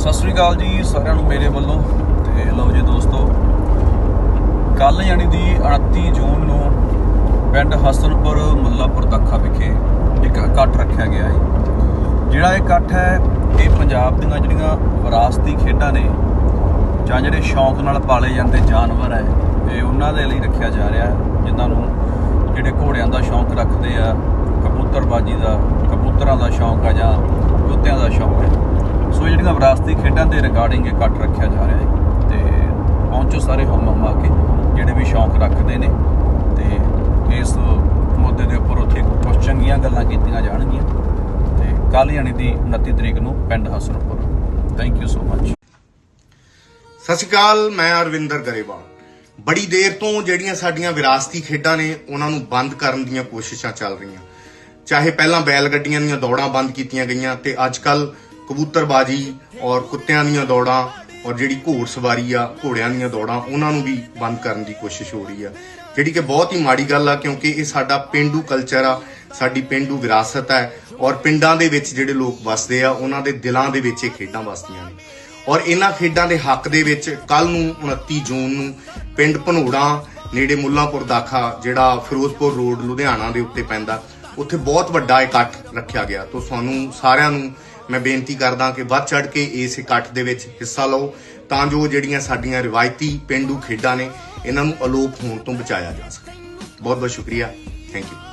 ਸਤਿ ਸ੍ਰੀ ਅਕਾਲ ਜੀ ਸਾਰਿਆਂ ਨੂੰ ਮੇਰੇ ਵੱਲੋਂ ਤੇ ਲਓ ਜੀ ਦੋਸਤੋ ਕੱਲ ਯਾਨੀ ਦੀ 29 ਜੂਨ ਨੂੰ ਪਿੰਡ ਹਸਨਪੁਰ ਮੁੱਲਾਪੁਰ ਦੱਖਾ ਵਿਖੇ ਇੱਕ ਇਕੱਠ ਰੱਖਿਆ ਗਿਆ ਹੈ। ਜਿਹੜਾ ਇਹ ਇਕੱਠ ਹੈ, ਇਹ ਪੰਜਾਬ ਦੀਆਂ ਜਿਹੜੀਆਂ ਵਿਰਾਸਤੀ ਖੇਡਾਂ ਨੇ ਜਾਂ ਜਿਹੜੇ ਸ਼ੌਂਕ ਨਾਲ ਪਾਲੇ ਜਾਂਦੇ ਜਾਨਵਰ ਹੈ, ਇਹ ਉਹਨਾਂ ਦੇ ਲਈ ਰੱਖਿਆ ਜਾ ਰਿਹਾ ਜਿਨ੍ਹਾਂ ਨੂੰ ਜਿਹੜੇ ਘੋੜਿਆਂ ਦਾ ਸ਼ੌਂਕ ਰੱਖਦੇ ਆ, ਕਬੂਤਰਬਾਜੀ ਦਾ, ਕਬੂਤਰਾਂ ਦਾ ਸ਼ੌਂਕ ਆ ਜਾਂ ਕੁੱਤਿਆਂ ਦਾ ਸ਼ੌਂਕ ਹੈ ਸੋ ਇਹ ਜਿਹੜੀਆਂ ਵਿਰਾਸਤੀ ਖੇਡਾਂ ਦੇ ਰਿਗਾਰਡਿੰਗ ਇਹ ਇਕੱਠ ਰੱਖਿਆ ਜਾ ਰਿਹਾ ਹੈ ਤੇ ਪਹੁੰਚੋ ਸਾਰੇ ਹਮ ਹਮ ਆ ਕੇ, ਜਿਹੜੇ ਵੀ ਸ਼ੌਂਕ ਰੱਖਦੇ ਨੇ ਤੇ ਇਸ ਮੁੱਦੇ ਦੇ ਉੱਪਰ ਉੱਥੇ ਕੁਝ ਚੰਗੀਆਂ ਗੱਲਾਂ ਕੀਤੀਆਂ ਜਾਣਗੀਆਂ ਤੇ ਕੱਲ ਯਾਨੀ ਦੀ 29 ਤਰੀਕ ਨੂੰ ਪਿੰਡ Hasanpur. Thank you so much ਸਤਿ ਸ਼੍ਰੀ ਅਕਾਲ, ਮੈਂ ਅਰਵਿੰਦਰ ਗਰੇਵਾਲ। ਬੜੀ ਦੇਰ ਤੋਂ ਜਿਹੜੀਆਂ ਸਾਡੀਆਂ ਵਿਰਾਸਤੀ ਖੇਡਾਂ ਨੇ, ਉਹਨਾਂ ਨੂੰ ਬੰਦ ਕਰਨ ਦੀਆਂ ਕੋਸ਼ਿਸ਼ਾਂ ਚੱਲ ਰਹੀਆਂ। ਚਾਹੇ ਪਹਿਲਾਂ ਬੈਲ ਗੱਡੀਆਂ ਦੀਆਂ ਦੌੜਾਂ ਬੰਦ ਕੀਤੀਆਂ ਗਈਆਂ ਤੇ ਅੱਜ ਕੱਲ੍ਹ ਕਬੂਤਰਬਾਜੀ ਔਰ ਕੁੱਤਿਆਂ ਦੀਆਂ ਦੌੜਾਂ ਔਰ ਜਿਹੜੀ ਘੋੜ ਸਵਾਰੀ ਆ, ਘੋੜਿਆਂ ਦੀਆਂ ਦੌੜਾਂ, ਉਹਨਾਂ ਨੂੰ ਵੀ ਬੰਦ ਕਰਨ ਦੀ ਕੋਸ਼ਿਸ਼ ਹੋ ਰਹੀ ਆ। ਜਿਹੜੀ ਕਿ ਬਹੁਤ ਹੀ ਮਾੜੀ ਗੱਲ ਆ, ਕਿਉਂਕਿ ਇਹ ਸਾਡਾ ਪਿੰਡੂ ਕਲਚਰ ਆ, ਸਾਡੀ ਪਿੰਡੂ ਵਿਰਾਸਤ ਹੈ ਔਰ ਪਿੰਡਾਂ ਦੇ ਵਿੱਚ ਜਿਹੜੇ ਲੋਕ ਵੱਸਦੇ ਆ, ਉਹਨਾਂ ਦੇ ਦਿਲਾਂ ਦੇ ਵਿੱਚ ਇਹ ਖੇਡਾਂ ਵੱਸਦੀਆਂ ਨੇ। ਔਰ ਇਹਨਾਂ ਖੇਡਾਂ ਦੇ ਹੱਕ ਦੇ ਵਿੱਚ ਕੱਲ ਨੂੰ 29 ਜੂਨ ਨੂੰ ਪਿੰਡ ਭਨੋੜਾ, ਨੇੜੇ ਮੁੱਲਾਂਪੁਰ ਦਾਖਾ, ਜਿਹੜਾ ਫਿਰੋਜ਼ਪੁਰ ਰੋਡ ਲੁਧਿਆਣਾ ਦੇ ਉੱਤੇ ਪੈਂਦਾ, ਉੱਥੇ ਬਹੁਤ ਵੱਡਾ ਇਕੱਠ ਰੱਖਿਆ ਗਿਆ। ਤੋਂ ਸਾਨੂੰ ਸਾਰਿਆਂ ਨੂੰ ਮੈਂ ਬੇਨਤੀ ਕਰਦਾ ਕਿ ਵੱਧ ਚੜ ਕੇ ਇਸ ਇਕੱਠ ਦੇ ਵਿੱਚ ਹਿੱਸਾ ਲਓ ਤਾਂ ਜੋ ਜਿਹੜੀਆਂ ਸਾਡੀਆਂ ਰਿਵਾਇਤੀ ਪਿੰਡੂ ਖੇਡਾਂ ਨੇ, ਇਹਨਾਂ ਨੂੰ ਅਲੋਪ ਹੋਣ ਤੋਂ ਬਚਾਇਆ ਜਾ ਸਕੇ। ਬਹੁਤ ਬਹੁਤ ਸ਼ੁਕਰੀਆ। Thank you